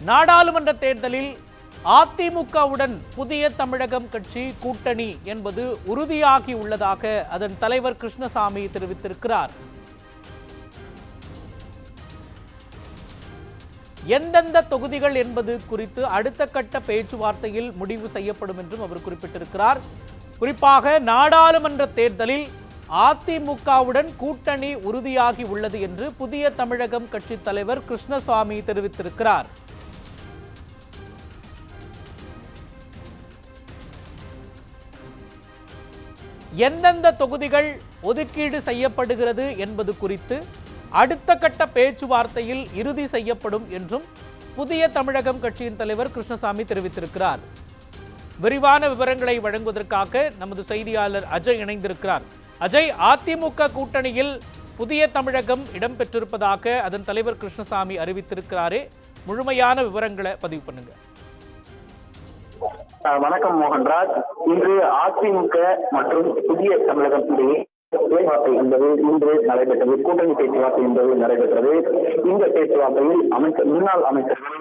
நாடாளுமன்ற தேர்தலில் அதிமுகவுடன் புதிய தமிழகம் கட்சி கூட்டணி என்பது உறுதியாகி உள்ளதாக அதன் தலைவர் கிருஷ்ணசாமி தெரிவித்திருக்கிறார். எந்தெந்த தொகுதிகள் என்பது குறித்து அடுத்த கட்ட பேச்சுவார்த்தையில் முடிவு செய்யப்படும் என்றும் அவர் குறிப்பிட்டிருக்கிறார். குறிப்பாக நாடாளுமன்ற தேர்தலில் அதிமுகவுடன் கூட்டணி உறுதியாகி உள்ளது என்று புதிய தமிழகம் கட்சி தலைவர் கிருஷ்ணசாமி தெரிவித்திருக்கிறார். எந்தெந்த தொகுதிகள் ஒதுக்கீடு செய்யப்படுகிறது என்பது குறித்து அடுத்த கட்ட பேச்சுவார்த்தையில் இறுதி செய்யப்படும் என்றும் புதிய தமிழகம் கட்சியின் தலைவர் கிருஷ்ணசாமி தெரிவித்திருக்கிறார். விரிவான விவரங்களை வழங்குவதற்காக நமது செய்தியாளர் அஜய் இணைந்திருக்கிறார். அஜய் அதிமுக கூட்டணியில் புதிய தமிழகம் இடம்பெற்றிருப்பதாக அதன் தலைவர் கிருஷ்ணசாமி அறிவித்திருக்கிறாரே. முழுமையான விவரங்களை பதிவு பண்ணுங்கள் வணக்கம் மோகன்ராஜ். இன்று அதிமுக மற்றும் புதிய தமிழகம் இடையே பேச்சுவார்த்தை என்பது இன்று நடைபெற்றது. கூட்டணி பேச்சுவார்த்தை என்பது நடைபெற்றது. இந்த பேச்சுவார்த்தையில் அமைச்சர் முன்னாள் அமைச்சர்கள்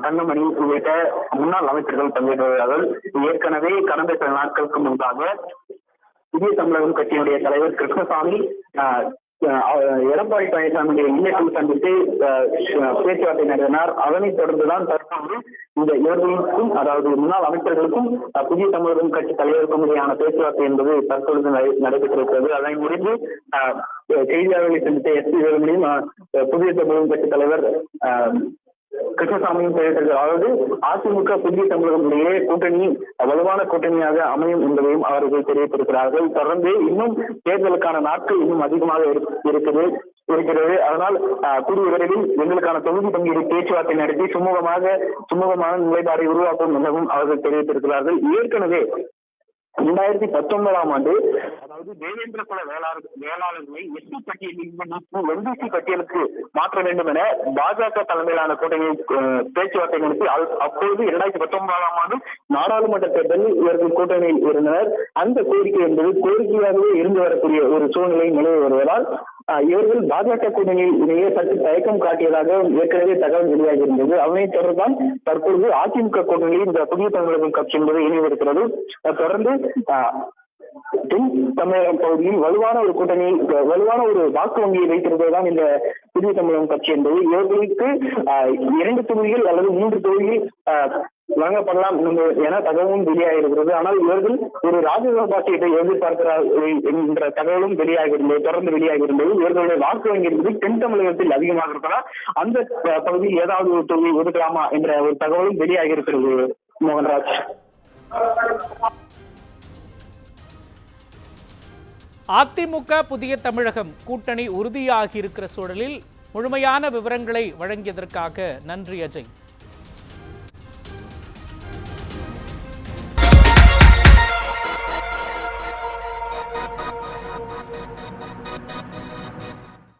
தங்கமணி உள்ளிட்ட முன்னாள் அமைச்சர்கள் பங்கேற்றுள்ளார்கள் ஏற்கனவே கடந்த சில நாட்களுக்கு முன்பாக புதிய தமிழகம் கட்சியினுடைய தலைவர் கிருஷ்ணசாமி அஹ், எடப்பாடி பழனிசாமியுடைய இல்லத்தில் சந்தித்து பேச்சுவார்த்தை நடத்தினார். அதனைத் தொடர்ந்துதான் தற்போது இந்த இவர்களுக்கும் அதாவது முன்னாள் அமைச்சர்களுக்கும் புதிய தமிழகம் கட்சி தலைவருக்கும் இடையான பேச்சுவார்த்தை என்பது தற்பொழுது நடை- நடைபெற்றிருக்கிறது. அதனை முடிந்து அஹ், செய்தியாளர்களை சந்தித்த எஸ் பி வேலுமணியும் புதிய தமிழகம் கட்சி தலைவர் கிருஷ்ணசாமியும் தெரிவித்திருக்கிறார் அதாவது அதிமுக புதிய தமிழகத்திலேயே கூட்டணி வலுவான கூட்டணியாக அமையும் என்பதையும் அவர்கள் தெரிவித்திருக்கிறார்கள் தொடர்ந்து இன்னும் தேர்தலுக்கான நாட்கள் இன்னும் அதிகமாக இருக்குது இருக்கிறது. அதனால் அஹ், கூடிய விரைவில் எங்களுக்கான தொகுதி பங்கீடு பேச்சுவார்த்தை நடத்தி சுமூகமாக சுமூகமான நிலைப்பாடை உருவாக்கும் எனவும் அவர்கள் தெரிவித்திருக்கிறார்கள் ஏற்கனவே இரண்டாயிரத்தி பத்தொன்பதாம் ஆண்டு அதாவது தேவேந்திர குல வேளாளர் வேளாளர்களை எஸ்சி பட்டியலில் எம்பிசி பட்டியலுக்கு மாற்ற வேண்டும் என பாஜக தலைமையிலான கூட்டணி அஹ், பேச்சுவார்த்தை நடத்தி அப்போது அப்பொழுது இரண்டாயிரத்தி பத்தொன்பதாம் ஆண்டு நாடாளுமன்ற தேர்தலில் இவர்கள் கூட்டணியில் இருந்தனர். அந்த கோரிக்கை என்பது கோரிக்கையாகவே இருந்து வரக்கூடிய ஒரு சூழ்நிலை நிலவி வருவதால் அஹ், இவர்கள் பாஜக கூட்டணியில் இடையே சற்று தயக்கம் காட்டியதாக ஏற்கனவே தகவல் வெளியாகி இருந்தது. அதனைத் தொடர்ந்துதான் தற்பொழுது அதிமுக கூட்டணியில் இந்த புதிய தமிழகம் கட்சி என்பது இணைந்திருக்கிறது. தொடர்ந்து அஹ், தமிழகம் பகுதியில் வலுவான ஒரு கூட்டணி வலுவான ஒரு வாக்கு வங்கியை வைத்திருப்பதுதான் இந்த புதிய தமிழகம் கட்சி என்பது. இவர்களுக்கு இரண்டு தொகுதிகள் அல்லது மூன்று தொகுதிகள் வழங்கப்படலாம் என தகவலும் வெளியாகிறது ஆனால் இவர்கள் ஒரு ராஜ்யசபா பாட்டியத்தை எதிர்பார்க்கிறார்கள் என்ற தகவலும் வெளியாகியிருந்தது தொடர்ந்து வெளியாகியிருந்தது. இவர்களுடைய வாக்கு வங்கி என்பது தென் தமிழகத்தில் அதிகமாக இருப்பதால் அந்த பகுதியில் ஏதாவது ஒரு தொகுதி ஒதுக்கலாமா என்ற ஒரு தகவலும் வெளியாகியிருக்கிறது. மோகன்ராஜ். அதிமுக புதிய தமிழகம் கூட்டணி உறுதியாகி இருக்கிற சூழலில் முழுமையான விவரங்களை வழங்கியதற்காக நன்றி அஜய்.